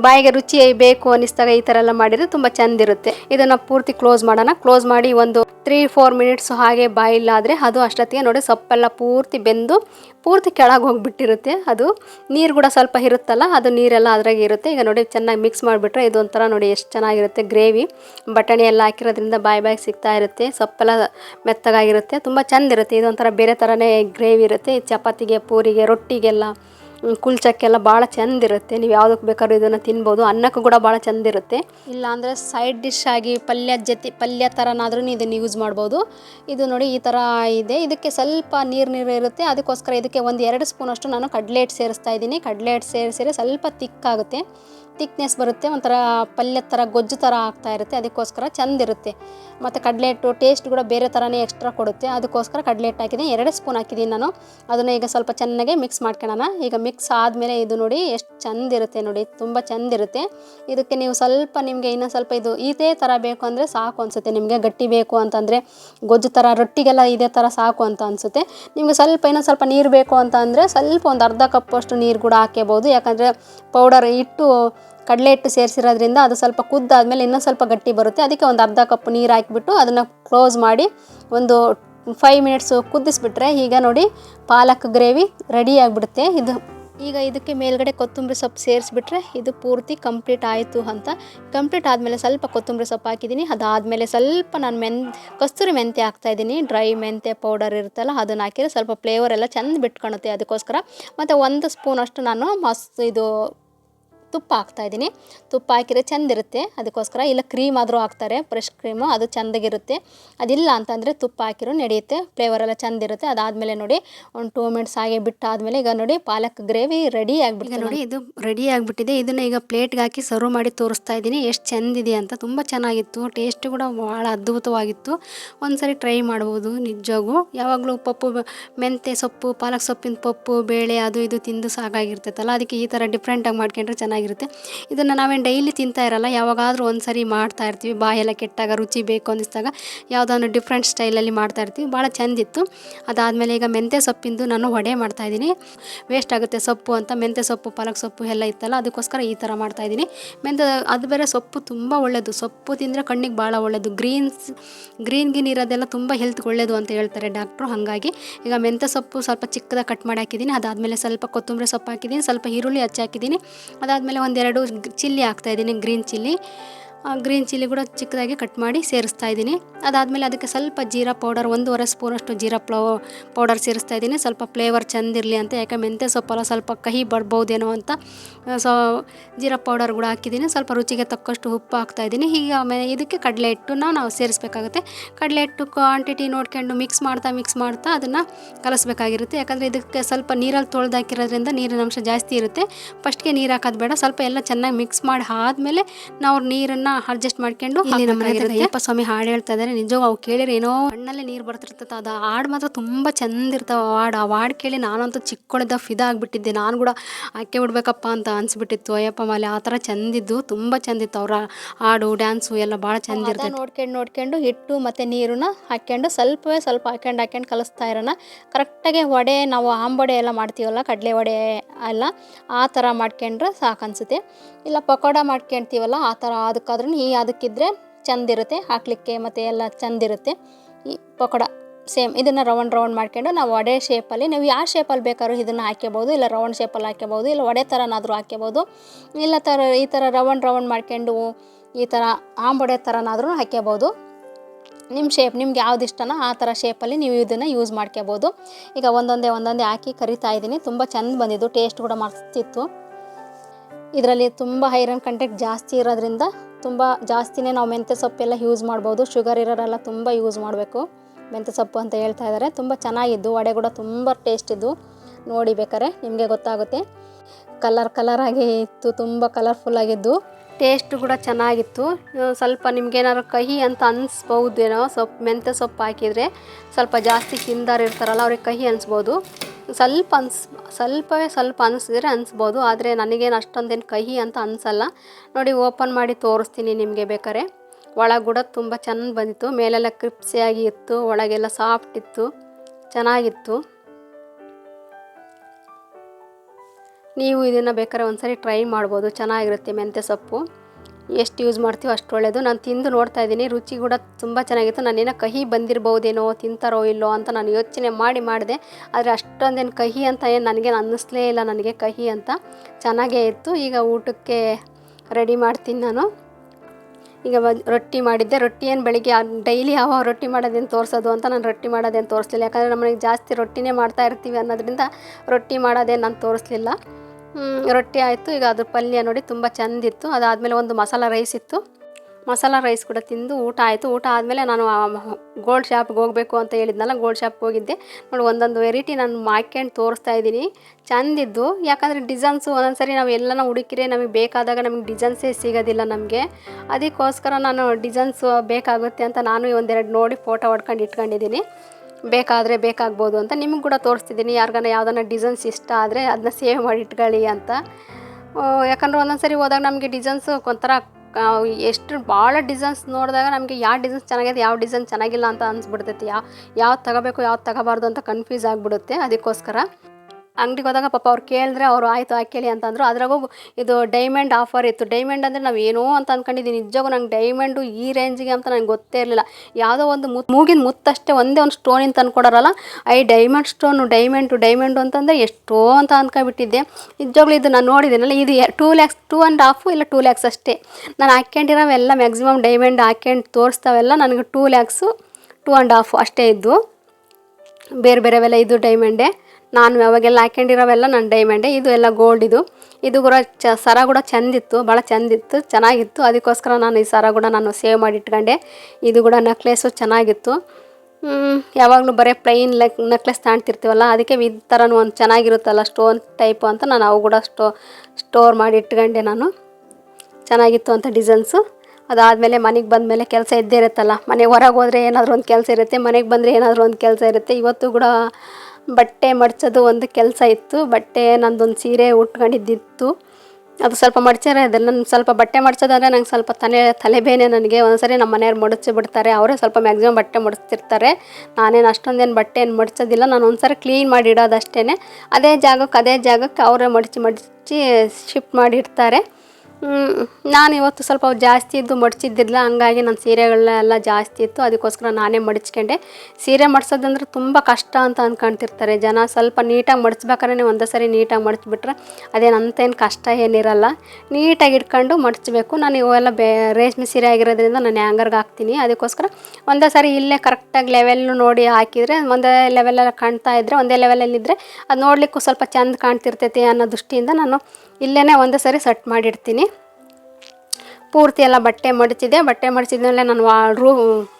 ಬಾಯಿಗೆ ರುಚಿ ಬೇಕು ಅನ್ನಿಸ್ದಾಗ ಈ ಥರ ಎಲ್ಲ ಮಾಡಿದರೆ ತುಂಬ ಚೆಂದಿರುತ್ತೆ. ಇದನ್ನು ಪೂರ್ತಿ ಕ್ಲೋಸ್ ಮಾಡೋಣ. ಕ್ಲೋಸ್ ಮಾಡಿ ಒಂದು ತ್ರೀ, ಫೋರ್ ಮಿನಿಟ್ಸ್ ಹಾಗೆ ಬಾಯಿಲ್ಲಾದರೆ ಅದು ಅಷ್ಟೊತ್ತಿಗೆ ನೋಡಿ ಸೊಪ್ಪೆಲ್ಲ ಪೂರ್ತಿ ಬೆಂದು, ಪೂರ್ತಿ ಕೆಳಗೆ ಹೋಗಿಬಿಟ್ಟಿರುತ್ತೆ ಅದು. ನೀರು ಕೂಡ ಸ್ವಲ್ಪ ಇರುತ್ತಲ್ಲ, ಅದು ನೀರೆಲ್ಲ ಅದ್ರಾಗೆ ಇರುತ್ತೆ. ಈಗ ನೋಡಿ, ಚೆನ್ನಾಗಿ ಮಿಕ್ಸ್ ಮಾಡಿಬಿಟ್ರೆ ಇದು ಒಂಥರ ನೋಡಿ ಎಷ್ಟು ಚೆನ್ನಾಗಿರುತ್ತೆ ಗ್ರೇವಿ. ಬಟಾಣಿ ಎಲ್ಲ ಹಾಕಿರೋದ್ರಿಂದ ಬಾಯಿ ಬಾಯಿಗೆ ಸಿಗ್ತಾ ಇರುತ್ತೆ, ಸೊಪ್ಪೆಲ್ಲ ಮೆತ್ತಗಾಗಿರುತ್ತೆ, ತುಂಬ ಚೆಂದ ಇರುತ್ತೆ. ಇದೊಂಥರ ಬೇರೆ ಥರನೇ ಗ್ರೇವಿ ಇರುತ್ತೆ. ಚಪಾತಿಗೆ, ಪೂರಿಗೆ, ರೊಟ್ಟಿಗೆಲ್ಲ ಕುಲ್ಚಕ್ಕೆಲ್ಲ ಭಾಳ ಚೆಂದ ಇರುತ್ತೆ ನೀವು ಯಾವುದಕ್ಕೆ ಬೇಕಾದ್ರೂ ಇದನ್ನು ತಿನ್ಬೋದು. ಅನ್ನಕ್ಕೆ ಕೂಡ ಭಾಳ ಚೆಂದ ಇರುತ್ತೆ ಇಲ್ಲಾಂದರೆ ಸೈಡ್ ಡಿಶ್ ಆಗಿ ಪಲ್ಯ ಜೊತೆ, ಪಲ್ಯ ಥರನಾದ್ರೂ ಇದನ್ನು ಯೂಸ್ ಮಾಡ್ಬೋದು. ಇದು ನೋಡಿ ಈ ಥರ ಇದೆ. ಇದಕ್ಕೆ ಸ್ವಲ್ಪ ನೀರು ನೀರು ಇರುತ್ತೆ. ಅದಕ್ಕೋಸ್ಕರ ಇದಕ್ಕೆ ಒಂದು ಎರಡು ಸ್ಪೂನಷ್ಟು ನಾನು ಕಡಲೆ ಹಿಟ್ಟು ಸೇರಿಸ್ತಾ ಇದ್ದೀನಿ. ಕಡಲೆ ಹಿಟ್ಟು ಸೇರಿಸಿದ್ರೆ ಸ್ವಲ್ಪ ತಿಕ್ಕಾಗುತ್ತೆ ತಿಕ್ನೆಸ್ ಬರುತ್ತೆ, ಒಂಥರ ಪಲ್ಯ ಥರ, ಗೊಜ್ಜು ಥರ ಆಗ್ತಾ ಇರುತ್ತೆ, ಅದಕ್ಕೋಸ್ಕರ ಚೆಂದ ಇರುತ್ತೆ. ಮತ್ತು ಕಡಲೆ ಹಿಟ್ಟು ಟೇಸ್ಟ್ ಕೂಡ ಬೇರೆ ಥರನೇ ಎಕ್ಸ್ಟ್ರಾ ಕೊಡುತ್ತೆ. ಅದಕ್ಕೋಸ್ಕರ ಕಡಲೆ ಹಿಟ್ಟು ಹಾಕಿದ್ದೀನಿ. ಎರಡು ಸ್ಪೂನ್ ಹಾಕಿದ್ದೀನಿ ನಾನು. ಅದನ್ನು ಈಗ ಸ್ವಲ್ಪ ಚೆನ್ನಾಗಿ ಮಿಕ್ಸ್ ಮಾಡ್ಕೊಳ್ಳೋಣ. ಈಗ ಮಿಕ್ಸ್ ಆದಮೇಲೆ ಇದು ನೋಡಿ ಎಷ್ಟು ಚೆಂದ ಇರುತ್ತೆ ನೋಡಿ. ತುಂಬ ಚೆಂದ ಇರುತ್ತೆ. ಇದಕ್ಕೆ ನೀವು ಸ್ವಲ್ಪ ನಿಮಗೆ ಇನ್ನೂ ಸ್ವಲ್ಪ ಇದು ಇದೇ ಥರ ಬೇಕು ಅಂದರೆ ಸಾಕು ಅನಿಸುತ್ತೆ ನಿಮಗೆ. ಗಟ್ಟಿ ಬೇಕು ಅಂತಂದರೆ ಗೊಜ್ಜು ಥರ, ರೊಟ್ಟಿಗೆಲ್ಲ ಇದೇ ಥರ ಸಾಕು ಅಂತ ಅನಿಸುತ್ತೆ. ನಿಮಗೆ ಸ್ವಲ್ಪ ಇನ್ನೂ ಸ್ವಲ್ಪ ನೀರು ಬೇಕು ಅಂತ ಅಂದರೆ ಸ್ವಲ್ಪ ಒಂದು ಅರ್ಧ ಕಪ್ಪಷ್ಟು ನೀರು ಕೂಡ ಹಾಕ್ಕೋಬೋದು ಯಾಕಂದರೆ ಪೌಡರ್ ಹಿಟ್ಟು ಕಡಲೆ ಹಿಟ್ಟು ಸೇರಿಸಿರೋದ್ರಿಂದ ಅದು ಸ್ವಲ್ಪ ಕುದ್ದಾದ್ಮೇಲೆ ಇನ್ನೂ ಸ್ವಲ್ಪ ಗಟ್ಟಿ ಬರುತ್ತೆ. ಅದಕ್ಕೆ ಒಂದು ಅರ್ಧ ಕಪ್ ನೀರು ಹಾಕಿಬಿಟ್ಟು ಅದನ್ನು ಕ್ಲೋಸ್ ಮಾಡಿ ಒಂದು ಫೈವ್ ಮಿನಿಟ್ಸು ಕುದಿಸ್ಬಿಟ್ರೆ ಈಗ ನೋಡಿ ಪಾಲಕ್ ಗ್ರೇವಿ ರೆಡಿ ಆಗಿಬಿಡುತ್ತೆ. ಇದು ಈಗ ಇದಕ್ಕೆ ಮೇಲ್ಗಡೆ ಕೊತ್ತಂಬರಿ ಸೊಪ್ಪು ಸೇರಿಸ್ಬಿಟ್ರೆ ಇದು ಪೂರ್ತಿ ಕಂಪ್ಲೀಟ್ ಆಯಿತು ಅಂತ. ಕಂಪ್ಲೀಟ್ ಆದಮೇಲೆ ಸ್ವಲ್ಪ ಕೊತ್ತಂಬರಿ ಸೊಪ್ಪು ಹಾಕಿದ್ದೀನಿ. ಅದಾದಮೇಲೆ ಸ್ವಲ್ಪ ನಾನು ಮೆನ್ ಕಸ್ತೂರಿ ಮೆಂತ್ಯ ಹಾಕ್ತಾಯಿದ್ದೀನಿ ಡ್ರೈ ಮೆಂತ್ಯ ಪೌಡರ್ ಇರುತ್ತಲ್ಲ ಅದನ್ನು ಹಾಕಿದ್ರೆ ಸ್ವಲ್ಪ ಫ್ಲೇವರ್ ಎಲ್ಲ ಚೆಂದ ಬಿಟ್ಕೊಳುತ್ತೆ ಅದಕ್ಕೋಸ್ಕರ. ಮತ್ತು ಒಂದು ಸ್ಪೂನಷ್ಟು ನಾನು ಮಸ್ ಇದು ತುಪ್ಪ ಹಾಕ್ತಾಯಿದ್ದೀನಿ ತುಪ್ಪ ಹಾಕಿದ್ರೆ ಚೆಂದಿರುತ್ತೆ. ಅದಕ್ಕೋಸ್ಕರ ಇಲ್ಲ ಕ್ರೀಮ್ ಆದರೂ ಹಾಕ್ತಾರೆ. ಫ್ರೆಶ್ ಕ್ರೀಮು ಅದು ಚೆಂದಾಗಿರುತ್ತೆ. ಅದಿಲ್ಲ ಅಂತಂದರೆ ತುಪ್ಪ ಹಾಕಿರೋ ನಡೆಯುತ್ತೆ. ಫ್ಲೇವರ್ ಎಲ್ಲ ಚೆಂದಿರುತ್ತೆ. ಅದಾದಮೇಲೆ ನೋಡಿ ಒಂದು ಟೂ ಮಿನಿಟ್ಸ್ ಹಾಗೆ ಬಿಟ್ಟಾದಮೇಲೆ ಈಗ ನೋಡಿ ಪಾಲಕ್ ಗ್ರೇವಿ ರೆಡಿ ಆಗಿಬಿಟ್ಟಿದೆ ನೋಡಿ ಇದು ರೆಡಿ ಆಗಿಬಿಟ್ಟಿದೆ. ಇದನ್ನು ಈಗ ಪ್ಲೇಟ್ಗೆ ಹಾಕಿ ಸರ್ವ್ ಮಾಡಿ ತೋರಿಸ್ತಾ ಇದ್ದೀನಿ. ಎಷ್ಟು ಚೆಂದಿದೆ ಅಂತ. ತುಂಬ ಚೆನ್ನಾಗಿತ್ತು. ಟೇಸ್ಟ್ ಕೂಡ ಭಾಳ ಅದ್ಭುತವಾಗಿತ್ತು. ಒಂದ್ಸರಿ ಟ್ರೈ ಮಾಡ್ಬೋದು ನಿಜವಾಗೂ ಯಾವಾಗಲೂ ಪಪ್ಪು ಮೆಂತೆ ಮೆಂತ್ಯ ಸೊಪ್ಪು ಪಾಲಕ್ ಸೊಪ್ಪಿನ ಪಪ್ಪು ಬೇಳೆ ಅದು ಇದು ತಿಂದು ಸಾಕಾಗಿರ್ತೈತಲ್ಲ. ಅದಕ್ಕೆ ಈ ಥರ ಡಿಫ್ರೆಂಟಾಗಿ ಮಾಡ್ಕೊಂಡ್ರೆ ಚೆನ್ನಾಗಿರುತ್ತೆ. ಇದನ್ನು ನಾವೇನು ಡೈಲಿ ತಿಂತಾ ಇರಲ್ಲ, ಯಾವಾಗಾದರೂ ಒಂದು ಸರಿ ಮಾಡ್ತಾ ಇರ್ತೀವಿ. ಬಾಯೆಲ್ಲ ಕೆಟ್ಟಾಗ ರುಚಿ ಬೇಕು ಅನ್ನಿಸ್ದಾಗ ಯಾವುದಾದ್ರು ಡಿಫ್ರೆಂಟ್ ಸ್ಟೈಲಲ್ಲಿ ಮಾಡ್ತಾ ಇರ್ತೀವಿ. ಭಾಳ ಚೆಂದಿತ್ತು. ಅದಾದಮೇಲೆ ಈಗ ಮೆಂತ್ಯ ಸೊಪ್ಪಿಂದು ನಾನು ವಡೆ ಮಾಡ್ತಾ ಇದ್ದೀನಿ. ವೇಸ್ಟ್ ಆಗುತ್ತೆ ಸೊಪ್ಪು ಅಂತ. ಮೆಂತ್ಯ ಸೊಪ್ಪು, ಪಾಲಕ್ ಸೊಪ್ಪು ಎಲ್ಲ ಇತ್ತಲ್ಲ, ಅದಕ್ಕೋಸ್ಕರ ಈ ಥರ ಮಾಡ್ತಾ ಇದ್ದೀನಿ. ಮೆಂತ್ಯ ಅದು ಬೇರೆ ಸೊಪ್ಪು ತುಂಬ ಒಳ್ಳೆಯದು ಸೊಪ್ಪು ತಿಂದರೆ ಕಣ್ಣಿಗೆ ಭಾಳ ಒಳ್ಳೆಯದು ಗ್ರೀನ್ಸ್ ಗ್ರೀನ್ ಗಿನ್ ಇರೋದೆಲ್ಲ ತುಂಬ ಹೆಲ್ತ್ಗೆ ಒಳ್ಳೆಯದು ಅಂತ ಹೇಳ್ತಾರೆ ಡಾಕ್ಟ್ರು ಹಾಗಾಗಿ. ಈಗ ಮೆಂತ್ಯ ಸೊಪ್ಪು ಸ್ವಲ್ಪ ಚಿಕ್ಕದಾಗಿ ಕಟ್ ಮಾಡಿ ಹಾಕಿದ್ದೀನಿ. ಅದಾದಮೇಲೆ ಸ್ವಲ್ಪ ಕೊತ್ತಂಬರಿ ಸೊಪ್ಪು ಹಾಕಿದ್ದೀನಿ. ಸ್ವಲ್ಪ ಈರುಳ್ಳಿ ಹಚ್ಚಿ ಹಾಕಿದ್ದೀನಿ. ಅದಾದಮೇಲೆ ಒಂದೆರಡು ಚಿಲ್ಲಿ ಹಾಕ್ತಾಯಿದ್ದೀನಿ ಗ್ರೀನ್ ಚಿಲ್ಲಿ ಗ್ರೀನ್ ಚಿಲ್ಲಿ ಕೂಡ ಚಿಕ್ಕದಾಗಿ ಕಟ್ ಮಾಡಿ ಸೇರಿಸ್ತಾ ಇದ್ದೀನಿ. ಅದಾದಮೇಲೆ ಅದಕ್ಕೆ ಸ್ವಲ್ಪ ಜೀರಾ ಪೌಡರ್ ಒಂದೂವರೆ ಸ್ಪೂನಷ್ಟು ಜೀರಾ ಪ್ಲೋ ಪೌಡರ್ ಸೇರಿಸ್ತಾ ಇದ್ದೀನಿ. ಸ್ವಲ್ಪ ಫ್ಲೇವರ್ ಚೆಂದಿರಲಿ ಅಂತ ಯಾಕೆ ಮೆಂತ್ಯ ಸೊಪ್ಪೆಲ್ಲ ಸ್ವಲ್ಪ ಕಹಿ ಬರ್ಬೋದೇನೋ ಅಂತ ಸೊ ಜೀರಾ ಪೌಡರ್ ಕೂಡ ಹಾಕಿದ್ದೀನಿ. ಸ್ವಲ್ಪ ರುಚಿಗೆ ತಕ್ಕಷ್ಟು ಉಪ್ಪು ಹಾಕ್ತಾ ಇದ್ದೀನಿ. ಹೀಗೆ ಆಮೇಲೆ ಇದಕ್ಕೆ ಕಡಲೆ ಹಿಟ್ಟನ್ನ ನಾವು ಸೇರಿಸ್ಬೇಕಾಗುತ್ತೆ. ಕಡಲೆ ಹಿಟ್ಟು ಕ್ವಾಂಟಿಟಿ ನೋಡ್ಕೊಂಡು ಮಿಕ್ಸ್ ಮಾಡ್ತಾ ಮಿಕ್ಸ್ ಮಾಡ್ತಾ ಅದನ್ನು ಕಲಿಸ್ಬೇಕಾಗಿರುತ್ತೆ. ಯಾಕಂದರೆ ಇದಕ್ಕೆ ಸ್ವಲ್ಪ ನೀರಲ್ಲಿ ತೊಳೆದಾಕಿರೋದ್ರಿಂದ ನೀರಿನ ಅಂಶ ಜಾಸ್ತಿ ಇರುತ್ತೆ. ಫಸ್ಟ್ಗೆ ನೀರು ಹಾಕೋದು ಬೇಡ. ಸ್ವಲ್ಪ ಎಲ್ಲ ಚೆನ್ನಾಗಿ ಮಿಕ್ಸ್ ಮಾಡಿ ಆದಮೇಲೆ ನಾವು ನೀರನ್ನು ಅಡ್ಜಸ್ಟ್ ಮಾಡ್ಕೊಂಡು ಇಲ್ಲಿ ನಮ್ಮ ಸ್ವಾಮಿ ಹಾಡು ಹೇಳ್ತಾ ಇದ್ದಾರೆ ನಿಜವಾಗ ಅವು ಕೇಳಿದ್ರೆ ಏನೋ ಹಣ್ಣಲ್ಲಿ ನೀರು ಬರ್ತಿರ್ತದ ಅದು ಹಾಡು ಮಾತ್ರ ತುಂಬ ಚಂದ ಇರ್ತಾವ. ಹಾಡು ಆ ಹಾಡು ಕೇಳಿ ನಾನಂತೂ ಚಿಕ್ಕಳಿದ್ದ ಫಿದಾ ಆಗಿಬಿಟ್ಟಿದ್ದೆ. ನಾನು ಕೂಡ ಹಾಕಿ ಬಿಡ್ಬೇಕಪ್ಪ ಅಂತ ಅನ್ಸ್ಬಿಟ್ಟಿತ್ತು. ಅಯ್ಯಪ್ಪ ಮಾಲೆ ಆ ಥರ ಚಂದಿದ್ದು ತುಂಬ ಚಂದಿತ್ತು ಅವರ ಹಾಡು ಡ್ಯಾನ್ಸು ಎಲ್ಲ ಭಾಳ ಚಂದ ಇರ್ತದೆ ನೋಡ್ಕೊಂಡು ನೋಡ್ಕೊಂಡು ಹಿಟ್ಟು ಮತ್ತು ನೀರನ್ನ ಹಾಕ್ಕೊಂಡು ಸ್ವಲ್ಪವೇ ಸ್ವಲ್ಪ ಹಾಕ್ಕೊಂಡು ಹಾಕ್ಕೊಂಡು ಕಲಿಸ್ತಾ ಇರೋಣ. ಕರೆಕ್ಟಾಗಿ ವಡೆ ನಾವು ಆಂಬಡೆ ಎಲ್ಲ ಮಾಡ್ತೀವಲ್ಲ ಕಡಲೆ ವಡೆ ಎಲ್ಲ ಆ ಥರ ಮಾಡ್ಕೊಂಡ್ರೆ ಸಾಕು ಅನ್ಸುತ್ತೆ ಇಲ್ಲ ಪಕೋಡ ಮಾಡ್ಕೊಳ್ತೀವಲ್ಲ ಆ ಥರ ಅದಕ್ಕಾದ್ರೂ ಈ ಅದಕ್ಕಿದ್ರೆ ಚಂದಿರುತ್ತೆ ಹಾಕಲಿಕ್ಕೆ ಮತ್ತು ಎಲ್ಲ ಚಂದಿರುತ್ತೆ ಈ ಪಕೋಡ ಸೇಮ್ ಇದನ್ನು ರೌಂಡ್ ರೌಂಡ್ ಮಾಡ್ಕೊಂಡು ನಾವು ವಡೆ ಶೇಪಲ್ಲಿ ನೀವು ಯಾವ ಶೇಪಲ್ಲಿ ಬೇಕಾದ್ರೂ ಇದನ್ನು ಹಾಕ್ಯಬೋದು, ಇಲ್ಲ ರೌಂಡ್ ಶೇಪಲ್ಲಿ ಹಾಕ್ಯಬೋದು, ಇಲ್ಲ ವಡೆ ಥರನಾದರೂ ಹಾಕ್ಯಬೋದು, ಇಲ್ಲ ಥರ ಈ ಥರ ರೌಂಡ್ ರೌಂಡ್ ಮಾಡ್ಕೊಂಡು ಈ ಥರ ಆಂಬೊಡೆ ಥರನಾದ್ರೂ ಹಾಕ್ಕೋಬೋದು ನಿಮ್ಮ ಶೇಪ್ ನಿಮ್ಗೆ ಯಾವ್ದು ಇಷ್ಟನೋ ಆ ಥರ ಶೇಪಲ್ಲಿ ನೀವು ಇದನ್ನು ಯೂಸ್ ಮಾಡ್ಕೋಬೋದು ಈಗ ಒಂದೊಂದೇ ಒಂದೊಂದೇ ಹಾಕಿ ಕರಿತಾ ಇದ್ದೀನಿ, ತುಂಬ ಚೆಂದ ಬಂದಿದ್ದು ಟೇಸ್ಟ್ ಕೂಡ ಮಸ್ತಿತ್ತು ಇದರಲ್ಲಿ ತುಂಬ ಐರನ್ ಕಂಟೆಂಟ್ ಜಾಸ್ತಿ ಇರೋದ್ರಿಂದ ತುಂಬ ಜಾಸ್ತಿನೇ ನಾವು ಮೆಂತ್ಯ ಸೊಪ್ಪೆಲ್ಲ ಯೂಸ್ ಮಾಡ್ಬೋದು. ಶುಗರ್ ಇರೋರೆಲ್ಲ ತುಂಬ ಯೂಸ್ ಮಾಡಬೇಕು. ಮೆಂತ್ಯ ಸೊಪ್ಪು ಅಂತ ಹೇಳ್ತಾ ಇದ್ದಾರೆ ತುಂಬ ಚೆನ್ನಾಗಿದ್ದು, ವಡೆ ಕೂಡ ತುಂಬ ಟೇಸ್ಟ್ ಇದ್ದು. ನೋಡಿ ಬೇಕಾದ್ರೆ ನಿಮಗೆ ಗೊತ್ತಾಗುತ್ತೆ. ಕಲರ್ ಕಲರ್ ಆಗಿ ಇತ್ತು, ತುಂಬ ಕಲರ್ಫುಲ್ ಆಗಿದ್ದು. ಟೇಸ್ಟ್ ಕೂಡ ಚೆನ್ನಾಗಿತ್ತು. ಸ್ವಲ್ಪ ನಿಮ್ಗೇನಾದ್ರು ಕಹಿ ಅಂತ ಅನಿಸ್ಬೋದೇನೋ ಸೊಪ್ಪು ಮೆಂತ್ಯ ಸೊಪ್ಪು ಹಾಕಿದರೆ ಸ್ವಲ್ಪ ಜಾಸ್ತಿ ತಿಂದಾರು ಇರ್ತಾರಲ್ಲ, ಅವ್ರಿಗೆ ಕಹಿ ಅನಿಸ್ಬೋದು. ಸ್ವಲ್ಪ ಅನ್ಸ್ ಸ್ವಲ್ಪವೇ ಸ್ವಲ್ಪ ಅನಿಸಿದ್ರೆ ಅನಿಸ್ಬೋದು, ಆದರೆ ನನಗೇನು ಅಷ್ಟೊಂದೇನು ಕಹಿ ಅಂತ ಅನಿಸಲ್ಲ. ನೋಡಿ, ಓಪನ್ ಮಾಡಿ ತೋರಿಸ್ತೀನಿ ನಿಮಗೆ ಬೇಕಾರೆ ಒಳಗೆ ಕೂಡ ತುಂಬ ಚೆಂದ ಬಂದಿತ್ತು. ಮೇಲೆಲ್ಲ ಕ್ರಿಪ್ಸಿಯಾಗಿ ಇತ್ತು, ಒಳಗೆಲ್ಲ ಸಾಫ್ಟ್ ಇತ್ತು, ಚೆನ್ನಾಗಿತ್ತು. ನೀವು ಇದನ್ನು ಬೇಕಾದ್ರೆ ಒಂದ್ಸರಿ ಟ್ರೈ ಮಾಡ್ಬೋದು. ಚೆನ್ನಾಗಿರುತ್ತೆ ಮೆಂತ್ಯ ಸೊಪ್ಪು. ಎಷ್ಟು ಯೂಸ್ ಮಾಡ್ತೀವೋ ಅಷ್ಟು ಒಳ್ಳೆಯದು ನಾನು ತಿಂದು ನೋಡ್ತಾ ಇದ್ದೀನಿ. ರುಚಿ ಕೂಡ ತುಂಬ ಚೆನ್ನಾಗಿತ್ತು. ನಾನೇನೋ ಕಹಿ ಬಂದಿರ್ಬೋದೇನೋ ತಿಂತಾರೋ ಇಲ್ಲೋ ಅಂತ ನಾನು ಯೋಚನೆ ಮಾಡಿ ಮಾಡಿದೆ. ಆದರೆ ಅಷ್ಟೊಂದೇನು ಕಹಿ ಅಂತ ಏನು ನನಗೇನು ಅನ್ನಿಸ್ಲೇ ಇಲ್ಲ. ನನಗೆ ಕಹಿ ಅಂತ ಚೆನ್ನಾಗೇ ಇತ್ತು. ಈಗ ಊಟಕ್ಕೆ ರೆಡಿ ಮಾಡ್ತೀನಿ ನಾನು. ಈಗ ರೊಟ್ಟಿ ಮಾಡಿದ್ದೆ. ರೊಟ್ಟಿ ಏನು ಬೆಳಿಗ್ಗೆ ಡೈಲಿ ಯಾವ ರೊಟ್ಟಿ ಮಾಡೋದೇನು ತೋರಿಸೋದು ಅಂತ ನಾನು ರೊಟ್ಟಿ ಮಾಡೋದೇನು ತೋರಿಸ್ಲಿಲ್ಲ. ಯಾಕಂದರೆ ನಮಗೆ ಜಾಸ್ತಿ ರೊಟ್ಟಿನೇ ಮಾಡ್ತಾ ಇರ್ತೀವಿ ಅನ್ನೋದ್ರಿಂದ ರೊಟ್ಟಿ ಮಾಡೋದೇನು ನಾನು ತೋರಿಸ್ಲಿಲ್ಲ. ರೊಟ್ಟಿ ಆಯಿತು. ಈಗ ಅದ್ರ ಪಲ್ಯ ನೋಡಿ ತುಂಬ ಚೆಂದಿತ್ತು. ಅದಾದಮೇಲೆ ಒಂದು ಮಸಾಲ ರೈಸ್ ಇತ್ತು. ಮಸಾಲ ರೈಸ್ ಕೂಡ ತಿಂದು ಊಟ ಆಯಿತು. ಊಟ ಆದಮೇಲೆ ನಾನು ಗೋಲ್ಡ್ ಶಾಪ್ಗೆ ಹೋಗಬೇಕು ಅಂತ ಹೇಳಿದ್ನಲ್ಲ ಗೋಲ್ಡ್ ಶಾಪ್ಗೆ ಹೋಗಿದ್ದೆ. ನೋಡಿ ಒಂದೊಂದು ವೆರೈಟಿ ನಾನು ಮಾಡ್ಕೊಂಡು ತೋರಿಸ್ತಾ ಇದ್ದೀನಿ. ಚೆಂದಿದ್ದು. ಯಾಕಂದರೆ ಡಿಸೈನ್ಸು ಒಂದೊಂದ್ಸರಿ ನಾವು ಎಲ್ಲನ ಹುಡುಕಿರೆ ನಮಗೆ ಬೇಕಾದಾಗ ನಮಗೆ ಡಿಸೈನ್ಸೇ ಸಿಗೋದಿಲ್ಲ ನಮಗೆ. ಅದಕ್ಕೋಸ್ಕರ ನಾನು ಡಿಸೈನ್ಸು ಬೇಕಾಗುತ್ತೆ ಅಂತ ನಾನು ಒಂದೆರಡು ನೋಡಿ ಫೋಟೋ ಹೊಡ್ಕೊಂಡು ಇಟ್ಕೊಂಡಿದ್ದೀನಿ. ಬೇಕಾದರೆ ಬೇಕಾಗ್ಬೋದು ಅಂತ ನಿಮ್ಗೆ ಕೂಡ ತೋರಿಸ್ತಿದ್ದೀನಿ. ಯಾರಿಗಾನ ಯಾವ್ದಾನ ಡಿಸೈನ್ಸ್ ಇಷ್ಟ ಆದರೆ ಅದನ್ನ ಸೇವ್ ಮಾಡಿ ಇಟ್ಕೊಳ್ಳಿ ಅಂತ. ಯಾಕಂದ್ರೆ ಒಂದೊಂದು ಸರಿ ಹೋದಾಗ ನಮಗೆ ಡಿಸೈನ್ಸ್ ಒಂಥರ ಎಷ್ಟು ಭಾಳ ಡಿಸೈನ್ಸ್ ನೋಡಿದಾಗ ನಮಗೆ ಯಾವ ಡಿಸೈನ್ಸ್ ಚೆನ್ನಾಗಿದೆ, ಯಾವ ಡಿಸೈನ್ ಚೆನ್ನಾಗಿಲ್ಲ ಅಂತ ಅನ್ಸ್ಬಿಡ್ತೈತಿ. ಯಾವ ಯಾವ್ದು ತಗೋಬೇಕು, ಯಾವ್ದು ತಗೋಬಾರ್ದು ಅಂತ ಕನ್ಫ್ಯೂಸ್ ಆಗಿಬಿಡುತ್ತೆ. ಅದಕ್ಕೋಸ್ಕರ ಅಂಗಡಿಗೆ ಹೋದಾಗ ಪಾಪ ಅವ್ರು ಕೇಳಿದ್ರೆ ಅವರು ಆಯಿತು ಹಾಕೇಳಿ ಅಂತಂದರು ಅದ್ರಾಗೂ ಇದು ಡೈಮಂಡ್ ಆಫರ್ ಇತ್ತು. ಡೈಮಂಡ್ ಅಂದರೆ ನಾವು ಏನೋ ಅಂತ ಅಂದ್ಕೊಂಡಿದ್ದೀನಿ ನಿಜವಾಗೂ ನಂಗೆ ಡೈಮಂಡು ಈ ರೇಂಜಿಗೆ ಅಂತ ನಂಗೆ ಗೊತ್ತೇ ಇರಲಿಲ್ಲ. ಯಾವುದೋ ಒಂದು ಮುತ್, ಮೂಗಿನ ಮುತ್ತಷ್ಟೇ ಒಂದೇ ಒಂದು ಸ್ಟೋನಿಂದ ತಂದ್ಕೊಡೋರಲ್ಲ, ಐ ಡೈಮಂಡ್ ಸ್ಟೋನು ಡೈಮಂಡು ಡೈಮಂಡು ಅಂತಂದರೆ ಎಷ್ಟೋ ಅಂತ ಅಂದ್ಕೊಂಡ್ಬಿಟ್ಟಿದ್ದೆ ನಿಜವಾಗ್ಲೂ ಇದು ನಾನು ನೋಡಿದ್ದೀನಲ್ಲ ಇದು two lakhs two and half ಇಲ್ಲ ಟೂ ಲ್ಯಾಕ್ಸ್ ಅಷ್ಟೇ. ನಾನು ಹಾಕ್ಕೊಂಡಿರೋವೆಲ್ಲ ಮ್ಯಾಕ್ಸಿಮಮ್ ಡೈಮಂಡ್ ಹಾಕ್ಯಂಡು ತೋರಿಸ್ತಾವೆಲ್ಲ, ನನಗೆ two lakhs two and half ಅಷ್ಟೇ ಇದ್ದು. ಬೇರೆ ಬೇರೆವೆಲ್ಲ ಇದು ಡೈಮಂಡೇ ನಾನು ಅವಾಗೆಲ್ಲ ಹಾಕೊಂಡಿರೋವೆಲ್ಲ ನನ್ನ ಡೈಮಂಡೆ ಇದು ಎಲ್ಲ ಗೋಲ್ಡ್ ಇದು. ಇದು ಕೂಡ ಚ, ಸರ ಕೂಡ ಚೆಂದಿತ್ತು ಭಾಳ ಚೆಂದಿತ್ತು, ಚೆನ್ನಾಗಿತ್ತು. ಅದಕ್ಕೋಸ್ಕರ ನಾನು ಈ ಸರ ಕೂಡ ನಾನು ಸೇವ್ ಮಾಡಿ ಇಟ್ಕೊಂಡೆ. ಇದು ಕೂಡ ನೆಕ್ಲೆಸು ಚೆನ್ನಾಗಿತ್ತು. ಯಾವಾಗಲೂ ಬರೀ ಪ್ಲೈನ್ ಲೆಕ್ ನೆಕ್ಲೆಸ್ ತಾಣ್ತಿರ್ತೀವಲ್ಲ, ಅದಕ್ಕೆ ಈ ಥರನೂ ಒಂದು ಚೆನ್ನಾಗಿರುತ್ತಲ್ಲ ಸ್ಟೋನ್ ಟೈಪು ಅಂತ ನಾನು ಅವು ಕೂಡ ಸ್ಟೋ ಸ್ಟೋರ್ ಮಾಡಿ ಇಟ್ಕೊಂಡೆ ನಾನು. ಚೆನ್ನಾಗಿತ್ತು ಅಂತ ಡಿಸೈನ್ಸು ಅದಾದಮೇಲೆ ಮನೆಗೆ ಬಂದಮೇಲೆ ಕೆಲಸ ಇದ್ದೇ ಇರುತ್ತಲ್ಲ ಮನೆಗೆ ಹೊರಗೆ ಹೋದರೆ ಏನಾದರೂ ಒಂದು ಕೆಲಸ ಇರುತ್ತೆ, ಮನೆಗೆ ಬಂದರೆ ಏನಾದರೂ ಒಂದು ಕೆಲಸ ಇರುತ್ತೆ. ಇವತ್ತು ಕೂಡ ಬಟ್ಟೆ ಮಡ್ಚೋದು ಒಂದು ಕೆಲಸ ಇತ್ತು. ಬಟ್ಟೆ ನಂದೊಂದು ಸೀರೆ ಉಟ್ಕೊಂಡಿದ್ದಿತ್ತು. ಅದು ಸ್ವಲ್ಪ ಮಡ್ಚಾರೆ ಅದನ್ನು ನಾನು ಸ್ವಲ್ಪ ಬಟ್ಟೆ ಮಡ್ಚೋದಂದರೆ ನಂಗೆ ಸ್ವಲ್ಪ ತಲೆ, ತಲೆಬೇನೆ ನನಗೆ. ಒಂದ್ಸರಿ ನಮ್ಮ ಮನೆಯವ್ರು ಮಡಚಿ ಬಿಡ್ತಾರೆ. ಅವರೇ ಸ್ವಲ್ಪ ಮ್ಯಾಕ್ಸಿಮಮ್ ಬಟ್ಟೆ ಮಡಿಸ್ತಿರ್ತಾರೆ. ನಾನೇನು ಅಷ್ಟೊಂದೇನು ಬಟ್ಟೆ ಏನು ಮಡ್ಚೋದಿಲ್ಲ. ನಾನು ಒಂದ್ಸರಿ ಕ್ಲೀನ್ ಮಾಡಿ ಇಡೋದು ಅದೇ ಜಾಗಕ್ಕೆ ಅದೇ ಜಾಗಕ್ಕೆ ಅವರೇ ಮಡಚಿ ಮಡಚಿ ಶಿಫ್ಟ್ ಮಾಡಿ ಇಡ್ತಾರೆ. ನಾನು ಇವತ್ತು ಸ್ವಲ್ಪ ಜಾಸ್ತಿ ಇದ್ದು ಮಡಿಚಿದ್ದಿಲ್ಲ, ಹಂಗಾಗಿ ನನ್ನ ಸೀರೆಗಳನ್ನೆಲ್ಲ ಜಾಸ್ತಿ ಇತ್ತು. ಅದಕ್ಕೋಸ್ಕರ ನಾನೇ ಮಡಚ್ಕೊಂಡೆ. ಸೀರೆ ಮಡ್ಸೋದಂದ್ರೆ ತುಂಬ ಕಷ್ಟ ಅಂತ ಅಂದ್ಕೊಂತಿರ್ತಾರೆ ಜನ. ಸ್ವಲ್ಪ ನೀಟಾಗಿ ಮಡ್ಚ್ಬೇಕಾದ್ರೆ ಒಂದೇ ಸರಿ ನೀಟಾಗಿ ಮಡಿಸ್ಬಿಟ್ರೆ ಅದೇನು ಅಂತೇನು ಕಷ್ಟ ಏನಿರಲ್ಲ. ನೀಟಾಗಿ ಇಟ್ಕೊಂಡು ಮಡಿಸ್ಬೇಕು ನಾನು ಇವೆಲ್ಲ ಬೇ, ರೇಷ್ಮೆ ಸೀರೆ ಆಗಿರೋದ್ರಿಂದ ನಾನು ಹ್ಯಾಂಗರ್ಗೆ ಹಾಕ್ತೀನಿ. ಅದಕ್ಕೋಸ್ಕರ ಒಂದೇ ಸರಿ ಇಲ್ಲೇ ಕರೆಕ್ಟಾಗಿ ಲೆವೆಲ್ ನೋಡಿ ಹಾಕಿದರೆ, ಒಂದೇ ಲೆವೆಲೆಲ್ಲ ಕಾಣ್ತಾ ಇದ್ದರೆ ಒಂದೇ ಲೆವೆಲಲ್ಲಿದ್ದರೆ ಅದು ನೋಡಲಿಕ್ಕೂ ಸ್ವಲ್ಪ ಚೆಂದ ಕಾಣ್ತಿರ್ತೈತಿ ಅನ್ನೋ ದೃಷ್ಟಿಯಿಂದ ನಾನು ಇಲ್ಲೇ ಒಂದು ಸರಿ ಸೆಟ್ ಮಾಡಿಡ್ತೀನಿ. ಪೂರ್ತಿ ಎಲ್ಲ ಬಟ್ಟೆ ಮಡಚಿದೆ ಬಟ್ಟೆ ಮಡಚಿದ್ಮೇಲೆ ನಾನು ವಾಲ್ಡ್ರೂ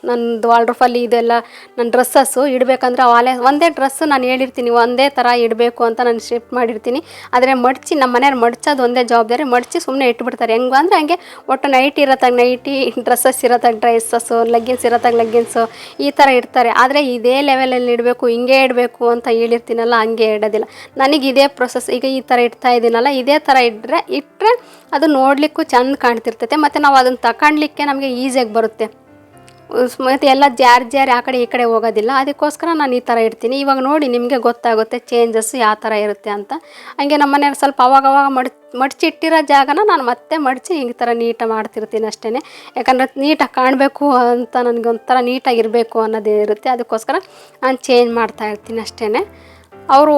ನಂದು ವಾಲ್ಡ್ರೂಫಲ್ಲಿ ಇದೆಲ್ಲ ನನ್ನ ಡ್ರೆಸ್ಸಸ್ಸು ಇಡಬೇಕಂದ್ರೆ ವಾಲೆ ಒಂದೇ ಡ್ರೆಸ್ಸು ನಾನು ಹೇಳಿರ್ತೀನಿ, ಒಂದೇ ಥರ ಇಡಬೇಕು ಅಂತ ನಾನು ಶಿಫ್ಟ್ ಮಾಡಿರ್ತೀನಿ. ಆದರೆ ಮಡಚಿ ನಮ್ಮ ಮನೆಯವ್ರು ಮಡಚೋದು ಒಂದೇ ಜವಾಬ್ದಾರಿ, ಮಡಚಿ ಸುಮ್ಮನೆ ಇಟ್ಬಿಡ್ತಾರೆ. ಹೆಂಗೆ ಅಂದರೆ ಹಂಗೆ ಒಟ್ಟು ನೈಟಿ ಇರತ್ತಾಗ ನೈಟಿ ಡ್ರೆಸ್ಸಸ್ ಇರತ್ತಾಗ ಡ್ರೆಸ್ಸಸ್ಸು ಲೆಗ್ಗಿನ್ಸ್ ಇರತ್ತಾಗ ಲೆಗ್ಗಿನ್ಸು ಈ ಥರ ಇಡ್ತಾರೆ. ಆದರೆ ಇದೇ ಲೆವೆಲಲ್ಲಿ ಇಡಬೇಕು, ಹಿಂಗೆ ಇಡಬೇಕು ಅಂತ ಹೇಳಿರ್ತೀನಲ್ಲ, ಹಂಗೆ ಇಡೋದಿಲ್ಲ. ನನಗೆ ಇದೇ ಪ್ರೊಸೆಸ್ ಈಗ ಈ ಥರ ಇಡ್ತಾ ಇದ್ದೀನಲ್ಲ ಇದೇ ಥರ ಇಟ್ಟರೆ ಇಟ್ಟರೆ ಅದು ನೋಡಲಿಕ್ಕೂ ಚೆಂದ ಕಾಣ್ತಿರ್ತೈತೆ. ಮತ್ತು ನಾವು ಅದನ್ನು ತಗೊಳ್ಲಿಕ್ಕೆ ನಮಗೆ ಈಸಿಯಾಗಿ ಬರುತ್ತೆ. ಮತ್ತು ಎಲ್ಲ ಜಾರಿ ಜಾರಿ ಆ ಕಡೆ ಈ ಕಡೆ ಹೋಗೋದಿಲ್ಲ. ಅದಕ್ಕೋಸ್ಕರ ನಾನು ಈ ಥರ ಇಡ್ತೀನಿ. ಇವಾಗ ನೋಡಿ ನಿಮಗೆ ಗೊತ್ತಾಗುತ್ತೆ ಚೇಂಜಸ್ ಯಾವ ಥರ ಇರುತ್ತೆ ಅಂತ. ಹಂಗೆ ನಮ್ಮ ಮನೇಲಿ ಸ್ವಲ್ಪ ಅವಾಗ ಅವಾಗ ಮಡ್ ಮಡ್ಚಿ ಇಟ್ಟಿರೋ ಜಾಗನ ನಾನು ಮತ್ತೆ ಮಡಚಿ ಈ ಥರ ನೀಟಾಗಿ ಮಾಡ್ತಿರ್ತೀನಿ ಅಷ್ಟೇ ಯಾಕಂದರೆ ನೀಟಾಗಿ ಕಾಣಬೇಕು ಅಂತ ನನಗೆ ಒಂಥರ ನೀಟಾಗಿರಬೇಕು ಅನ್ನೋದೇ ಇರುತ್ತೆ. ಅದಕ್ಕೋಸ್ಕರ ನಾನು ಚೇಂಜ್ ಮಾಡ್ತಾ ಇರ್ತೀನಿ ಅಷ್ಟೇ ಅವರು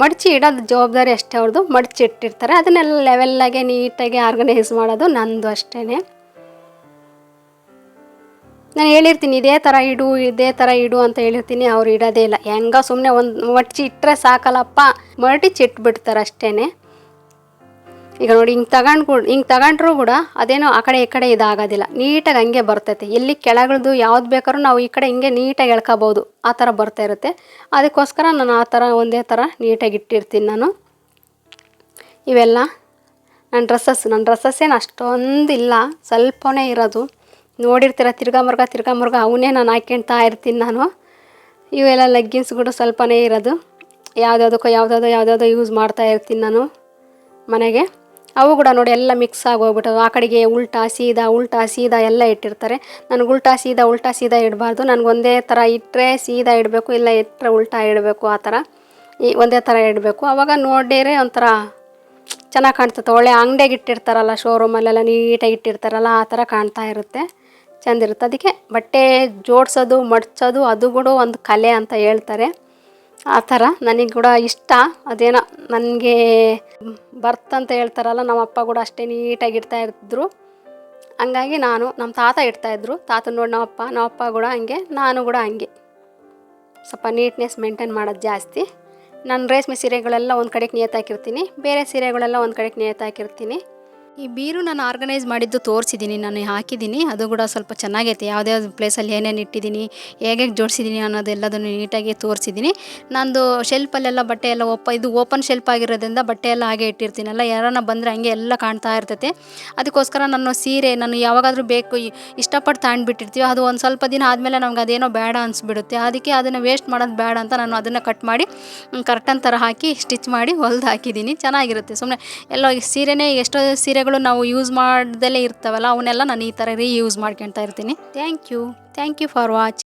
ಮಡಚಿ ಇಡೋದು ಜವಾಬ್ದಾರಿ ಅಷ್ಟೇ ಅವ್ರದ್ದು. ಮಡಚಿ ಇಟ್ಟಿರ್ತಾರೆ. ಅದನ್ನೆಲ್ಲ ಲೆವೆಲ್ಲಾಗೆ ನೀಟಾಗಿ ಆರ್ಗನೈಸ್ ಮಾಡೋದು ನಂದು ಅಷ್ಟೇ ನಾನು ಹೇಳಿರ್ತೀನಿ, ಇದೇ ಥರ ಇಡು, ಇದೇ ಥರ ಇಡು ಅಂತ ಹೇಳಿರ್ತೀನಿ. ಅವ್ರು ಇಡೋದೇ ಇಲ್ಲ. ಹೆಂಗ ಸುಮ್ಮನೆ ಒಂದು ಮಡಚಿ ಇಟ್ಟರೆ ಸಾಕಲ್ಲಪ್ಪ. ಮಡಚಿ ಇಟ್ಬಿಡ್ತಾರೆ ಅಷ್ಟೇ ಈಗ ನೋಡಿ, ಹಿಂಗೆ ತಗೊಂಡು ಕೂಡ ಹಿಂಗೆ ತಗೊಂಡ್ರು ಕೂಡ ಅದೇನೋ ಆ ಕಡೆ ಈ ಕಡೆ ಇದಾಗೋದಿಲ್ಲ. ನೀಟಾಗಿ ಹಂಗೆ ಬರ್ತೈತೆ. ಎಲ್ಲಿ ಕೆಳಗಳದು ಯಾವ್ದು ಬೇಕಾದ್ರೂ ನಾವು ಈ ಕಡೆ ಹಿಂಗೆ ನೀಟಾಗಿ ಎಳ್ಕೊಬೋದು. ಆ ಥರ ಬರ್ತಾ ಇರುತ್ತೆ. ಅದಕ್ಕೋಸ್ಕರ ನಾನು ಆ ಥರ ಒಂದೇ ಥರ ನೀಟಾಗಿ ಇಟ್ಟಿರ್ತೀನಿ ನಾನು. ಇವೆಲ್ಲ ನನ್ನ ಡ್ರೆಸ್ಸಸ್ ನನ್ನ ಡ್ರೆಸ್ಸಸ್ ಏನು ಅಷ್ಟೊಂದು ಇಲ್ಲ ಸ್ವಲ್ಪನೇ ಇರೋದು. ನೋಡಿರ್ತೀರ ತಿರ್ಗಾ ಮುರ್ಗ ತಿರ್ಗಾ ಮುರ್ಗ ಅವನ್ನೇ ನಾನು ಹಾಕ್ಯಂತಾ ಇರ್ತೀನಿ ನಾನು. ಇವೆಲ್ಲ ಕೂಡ ಸ್ವಲ್ಪನೇ ಇರೋದು. ಯಾವುದ್ಯಾವುದಕ್ಕೋ ಯಾವುದಾದ್ರು ಯಾವುದಾದ್ರು ಯೂಸ್ ಮಾಡ್ತಾ ಇರ್ತೀನಿ ನಾನು ಮನೆಗೆ. ಅವು ಕೂಡ ನೋಡಿ ಎಲ್ಲ ಮಿಕ್ಸ್ ಆಗಿ ಹೋಗ್ಬಿಟ್ಟು ಆ ಕಡೆಗೆ ಉಲ್ಟಾ, ಸೀದಾ ಉಲ್ಟಾ, ಸೀದಾ ಎಲ್ಲ ಇಟ್ಟಿರ್ತಾರೆ. ನನಗೆ ಉಲ್ಟಾ, ಸೀದಾ ಉಲ್ಟಾ, ಸೀದಾ ಇಡಬಾರ್ದು. ನನಗೆ ಒಂದೇ ಥರ ಇಟ್ಟರೆ ಸೀದಾ ಇಡಬೇಕು, ಇಲ್ಲ ಇಟ್ಟರೆ ಉಲ್ಟಾ ಇಡಬೇಕು, ಆ ಥರ ಈ ಒಂದೇ ಥರ ಇಡಬೇಕು. ಅವಾಗ ನೋಡಿರೆ ಒಂಥರ ಚೆನ್ನಾಗಿ ಕಾಣ್ತದೆ ಒಳ್ಳೆ ಅಂಗಡಿಗೆ ಇಟ್ಟಿರ್ತಾರಲ್ಲ ಶೋರೂಮಲ್ಲೆಲ್ಲ ನೀಟಾಗಿ ಇಟ್ಟಿರ್ತಾರಲ್ಲ, ಆ ಥರ ಕಾಣ್ತಾ ಇರುತ್ತೆ. ಚೆಂದ ಇರುತ್ತೆ ಅದಕ್ಕೆ ಬಟ್ಟೆ ಜೋಡಿಸೋದು ಮಡ್ಚೋದು ಅದು ಕೂಡ ಒಂದು ಕಲೆ ಅಂತ ಹೇಳ್ತಾರೆ. ಆ ಥರ ನನಗೆ ಕೂಡ ಇಷ್ಟ. ಅದೇನೋ ನನಗೆ ಬರ್ತ್ ಅಂತ ಹೇಳ್ತಾರಲ್ಲ, ನಮ್ಮ ಅಪ್ಪ ಕೂಡ ಅಷ್ಟೇ ನೀಟಾಗಿ ಇಡ್ತಾ ಇರ್ತಿದ್ರು ಹಂಗಾಗಿ ನಾನು, ನಮ್ಮ ತಾತ ಇಡ್ತಾಯಿದ್ರು ತಾತ ನೋಡಿ ನಮ್ಮಪ್ಪ ನಮ್ಮಪ್ಪ ಕೂಡ ಹಂಗೆ, ನಾನು ಕೂಡ ಹಂಗೆ. ಸ್ವಲ್ಪ ನೀಟ್ನೆಸ್ ಮೇಂಟೈನ್ ಮಾಡೋದು ಜಾಸ್ತಿ. ನಾನು ರೇಷ್ಮೆ ಸೀರೆಗಳೆಲ್ಲ ಒಂದು ಕಡೆಗೆ ನೇತಾಕಿರ್ತೀನಿ, ಬೇರೆ ಸೀರೆಗಳೆಲ್ಲ ಒಂದು ಕಡೆಗೆ ನೇತಾಕಿರ್ತೀನಿ. ಈ ಬೀರು ನಾನು ಆರ್ಗನೈಸ್ ಮಾಡಿದ್ದು ತೋರಿಸಿದ್ದೀನಿ ನಾನು ಹಾಕಿದ್ದೀನಿ ಅದು ಕೂಡ ಸ್ವಲ್ಪ ಚೆನ್ನಾಗೈತೆ. ಯಾವುದ್ಯಾವ್ದು ಪ್ಲೇಸಲ್ಲಿ ಏನೇನು ಇಟ್ಟಿದ್ದೀನಿ ಹೇಗೆ ಜೋಡಿಸಿದ್ದೀನಿ ಅನ್ನೋದೆಲ್ಲದನ್ನು ನೀಟಾಗಿ ತೋರಿಸಿದ್ದೀನಿ ನಂದು ಶೆಲ್ಪಲ್ಲೆಲ್ಲ ಬಟ್ಟೆ ಎಲ್ಲ ಓಪ ಇದು ಓಪನ್ ಶೆಲ್ಪ್ ಆಗಿರೋದ್ರಿಂದ ಬಟ್ಟೆ ಎಲ್ಲ ಹಾಗೆ ಇಟ್ಟಿರ್ತೀನಲ್ಲ ಯಾರನ್ನ ಬಂದರೆ ಹಂಗೆ ಎಲ್ಲ ಕಾಣ್ತಾ ಇರ್ತೈತೆ. ಅದಕ್ಕೋಸ್ಕರ ನಾನು ಸೀರೆ, ನಾನು ಯಾವಾಗಾದರೂ ಬೇಕು ಇಷ್ಟಪಟ್ಟು ತಗೊಂಡ್ಬಿಟ್ಟಿರ್ತೀವಿ ಅದು ಒಂದು ಸ್ವಲ್ಪ ದಿನ ಆದಮೇಲೆ ನಮ್ಗೆ ಅದೇನೋ ಬೇಡ ಅನಿಸ್ಬಿಡುತ್ತೆ. ಅದಕ್ಕೆ ಅದನ್ನು ವೇಸ್ಟ್ ಮಾಡೋದು ಬೇಡ ಅಂತ ನಾನು ಅದನ್ನು ಕಟ್ ಮಾಡಿ ಕರ್ಟನ್ ಥರ ಹಾಕಿ ಸ್ಟಿಚ್ ಮಾಡಿ ಹೊಲ್ದು ಹಾಕಿದ್ದೀನಿ ಚೆನ್ನಾಗಿರುತ್ತೆ. ಸುಮ್ಮನೆ ಎಲ್ಲ ಸೀರೆನೇ ಎಷ್ಟೋ ಸೀರೆಗಳು ನಾವು ಯೂಸ್ ಮಾಡ್ದಲೇ ಇರ್ತಾವಲ್ಲ, ಅವನ್ನೆಲ್ಲ ನಾನು ಈ ಥರ ರೀ ಯೂಸ್ ಮಾಡ್ಕೊಳ್ತಾ ಇರ್ತೀನಿ. Thank you thank you for watch